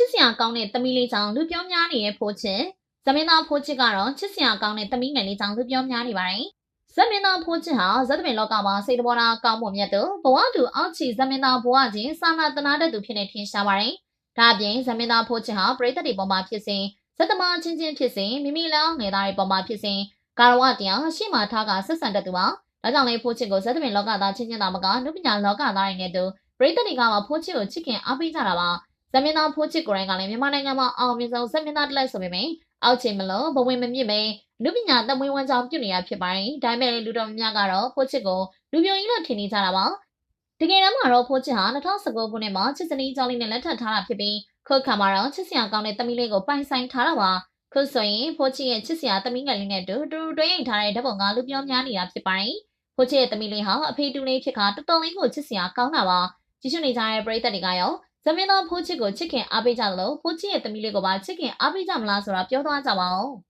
ချစ်စရာကောင်းတဲ့သမီးလေးကြောင့်လူပြောများနေတဲ့ဖိုးချစ်ဇမင်းသားဖိုးချစ်ကတော့ချစ်စရာကောင်းတဲ့သမီးငယ်လေးကြောင့်လူပြောများနေပါတယ်ဇမင်းသားဖိုးချစ်ဟာဇသမင်လောကမှာစိတ်တော်နာကောင်းမွန်မြတ်သူဘဝတူအောက်ချီဇမင်းသားဘဝချင်းစာနာတနာတဲ့သူဖြစ်နေထင်ရှားပါတယ်ဒါအပြင်ဇမင်းသားဖိုးချစ်ဟာပရိသတ်တွေပေါ်မှာဖြစ်စဉ်ဇတမချင်းချင်းဖြစ်စဉ်မိမိလောင်းငယ်သားတွေပေါ်မှာဖြစ်စဉ်ကာရဝတရားရှေ့မှာထားကဆက်ဆံတတ်သူပါဒါကြောင့်လေဖိုးချစ်ကိုဇသမင်လောကသားချင်းချင်းသာမကနုပညာလောကသားတွေနဲ့တူပရိသတ်တွေကမှဖိုးချစ်ကိုချစ်ခင်အားပေးကြတာပါ ဇမင်းသားဖိုးချစ်ကိုယ်တိုင်ကလည်းမြန်မာနိုင်ငံမှာအောင်မြင်ဆုံးဇမင်းသားတစ်လက်ဆိုပေမယ့်အောက်ချေမလို့ဘဝင်မမြင့်ပဲလူပညာတမွေးဝမ်းကြောင်းပြုနေရဖြစ်ပါတယ်။ဒါပေမဲ့လူတော်များများကတော့ဖိုးချစ်ကိုလူပြိုကြီးလို့ထင်နေကြတာပါ။တကယ်တမ်းမှာတော့ဖိုးချစ်ဟာ2019ခုနှစ်မှာချစ်စနီးကြောင်းလေးနဲ့လက်ထပ်ထားတာဖြစ်ပြီးခုခါမှာတော့ချစ်စရာကောင်းတဲ့သမီးလေးကိုပိုင်ဆိုင်ထားတာပါ။ခုဆိုရင်ဖိုးချစ်ရဲ့ချစ်စရာသမီးငယ်လေးနဲ့တူတူတွဲရင်ထားတဲ့ဓာတ်ပုံကလူပြောများနေတာဖြစ်ပါတယ်။ဖိုးချစ်ရဲ့သမီးလေးဟာအဖေတူလေးဖြစ်ခါတော်တော်လေးကိုချစ်စရာကောင်းတာပါ။ကြည့်ရှုနေကြတဲ့ပရိသတ်တွေကရော ဇမင်းသားဖိုးချစ်ကိုချစ်ခင်အားပေးကြတယ်လို့ဖိုးချစ်ရဲ့သမီးလေးကိုပါချစ်ခင်အားပေးကြမလားဆိုတာပြောသွားကြပါဦး။